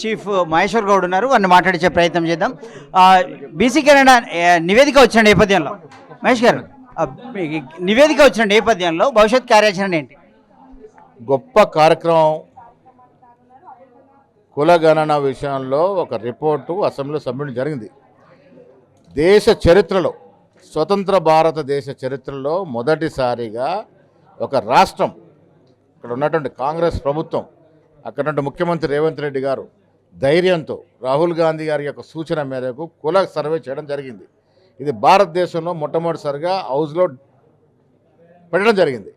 Chief Maheshwar Goud ఉన్నారు. వారిని మాట్లాడించే ప్రయత్నం చేద్దాం. బీసీ కెనడా నివేదిక వచ్చిన నేపథ్యంలో మహేష్ గారు నివేదిక వచ్చిన నేపథ్యంలో భవిష్యత్ కార్యాచరణ ఏంటి? గొప్ప కార్యక్రమం కులగణన విషయంలో ఒక రిపోర్టు అసెంబ్లీలో సబ్మిట్ జరిగింది. దేశ చరిత్రలో స్వతంత్ర భారతదేశ చరిత్రలో మొదటిసారిగా ఒక రాష్ట్రం ఇక్కడ ఉన్నటువంటి కాంగ్రెస్ ప్రభుత్వం అక్కడ ముఖ్యమంత్రి రేవంత్ రెడ్డి గారు ధైర్యంతో రాహుల్ గాంధీ గారి యొక్క సూచన మేరకు కుల సర్వే చేయడం జరిగింది. ఇది భారతదేశంలో మొట్టమొదటిసారిగా హౌస్లో పెట్టడం జరిగింది.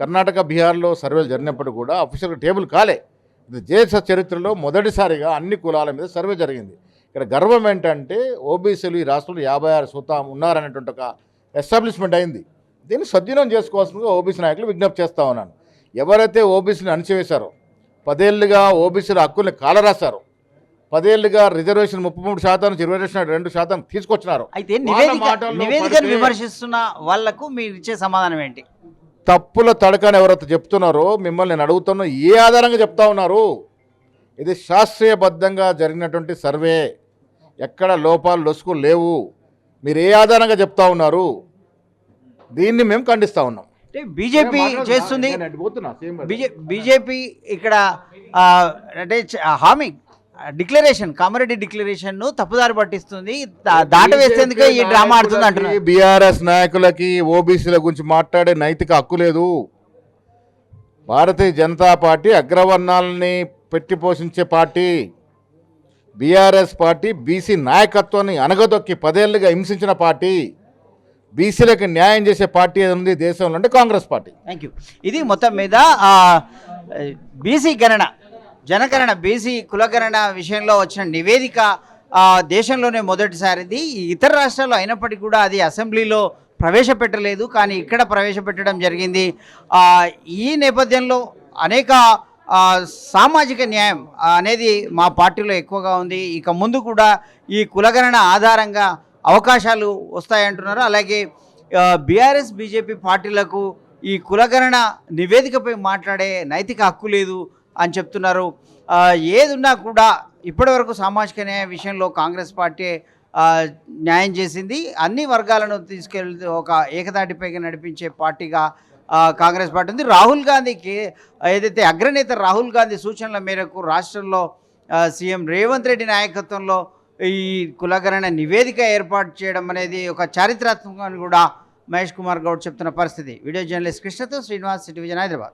కర్ణాటక బీహార్లో సర్వేలు జరిగినప్పుడు కూడా అఫీషియల్గా టేబుల్ కాలే. ఇది దేశ చరిత్రలో మొదటిసారిగా అన్ని కులాల మీద సర్వే జరిగింది. ఇక్కడ గర్వం ఏంటంటే ఓబీసీలు ఈ రాష్ట్రంలో యాభై ఆరు శాతం ఉన్నారనేటువంటి ఒక ఎస్టాబ్లిష్మెంట్ అయింది. దీన్ని సద్వినియోగం చేసుకోవాల్సిందిగా ఓబీసీ నాయకులు విజ్ఞప్తి చేస్తా ఉన్నాను. ఎవరైతే ఓబీసీని అణచివేశారో పదేళ్ళుగా ఓబీసీల హక్కుల్ని కాలరాశారో. పదేళ్ళుగా రిజర్వేషన్ ముప్పై మూడు శాతం నుంచి ఇరవై రెండు- శాతం తీసుకొచ్చినారు. అయితే నివేదికను విమర్శిస్తున్న వాళ్ళకు మీరు ఇచ్చే సమాధానం ఏంటి? తప్పుల తడకని ఎవరైతే చెప్తున్నారో మిమ్మల్ని నేను అడుగుతున్నా ఏ ఆధారంగా చెప్తా ఉన్నారు? ఇది శాస్త్రీయబద్ధంగా జరిగినటువంటి సర్వే. ఎక్కడ లోపాలు లొసుకు లేవు. మీరు ఏ ఆధారంగా చెప్తా ఉన్నారు? దీన్ని మేము ఖండిస్తా ఉన్నాం. అంటే బీజేపీ చేస్తుంది. అటు బీజేపీ ఇక్కడ అంటే హామీ డిక్లరేషన్ కామారెడ్డి డిక్లరేషన్ను తప్పుదారి పట్టిస్తుంది. దా- దాట వేసేందుకే ఈ డ్రామా ఆడుతుంది అంటున్నారు బీఆర్ఎస్ నాయకులకి ఓబీసీల గురించి మాట్లాడే నైతిక హక్కు లేదు. భారతీయ జనతా పార్టీ అగ్రవర్ణాలని పెట్టి పోషించే పార్టీ. బీఆర్ఎస్ పార్టీ బీసీ నాయకత్వాన్ని అనగదొక్కి పదేళ్ళుగా హింసించిన పార్టీ. బీసీలకు న్యాయం చేసే పార్టీ ఏది ఉంది దేశంలో అంటే కాంగ్రెస్ పార్టీ. థ్యాంక్ యూ ఇది మొత్తం మీద బీసీ గణన జనగణన బీసీ కులగణన విషయంలో వచ్చిన నివేదిక దేశంలోనే మొదటిసారిది. ఇతర రాష్ట్రాల్లో అయినప్పటికీ కూడా అది అసెంబ్లీలో ప్రవేశపెట్టలేదు కానీ ఇక్కడ ప్రవేశపెట్టడం జరిగింది. ఈ నేపథ్యంలో అనేక సామాజిక న్యాయం అనేది మా పార్టీలో ఎక్కువగా ఉంది. ఇక ముందు కూడా ఈ కులగణన ఆధారంగా అవకాశాలు వస్తాయంటున్నారు. అలాగే బీఆర్ఎస్ బీజేపీ పార్టీలకు ఈ కులగణన నివేదికపై మాట్లాడే నైతిక హక్కు లేదు అని చెప్తున్నారు. ఏదున్నా కూడా ఇప్పటివరకు సామాజిక న్యాయ విషయంలో కాంగ్రెస్ పార్టీ న్యాయం చేసింది. అన్ని వర్గాలను తీసుకెళ్ళి ఒక ఏకతాటిపైకి నడిపించే పార్టీగా కాంగ్రెస్ పార్టీ ఉంది. రాహుల్ గాంధీకి ఏదైతే అగ్రనేత రాహుల్ గాంధీ సూచనల మేరకు రాష్ట్రంలో సీఎం రేవంత్ రెడ్డి నాయకత్వంలో ఈ కులగణన నివేదిక ఏర్పాటు చేయడం అనేది ఒక చారిత్రాత్మకం కూడా మహేష్ కుమార్ గౌడ్ చెప్తున్న పరిస్థితి. వీడియో జర్నలిస్ట్ కృష్ణతో శ్రీనివాస్ సిటీ హైదరాబాద్.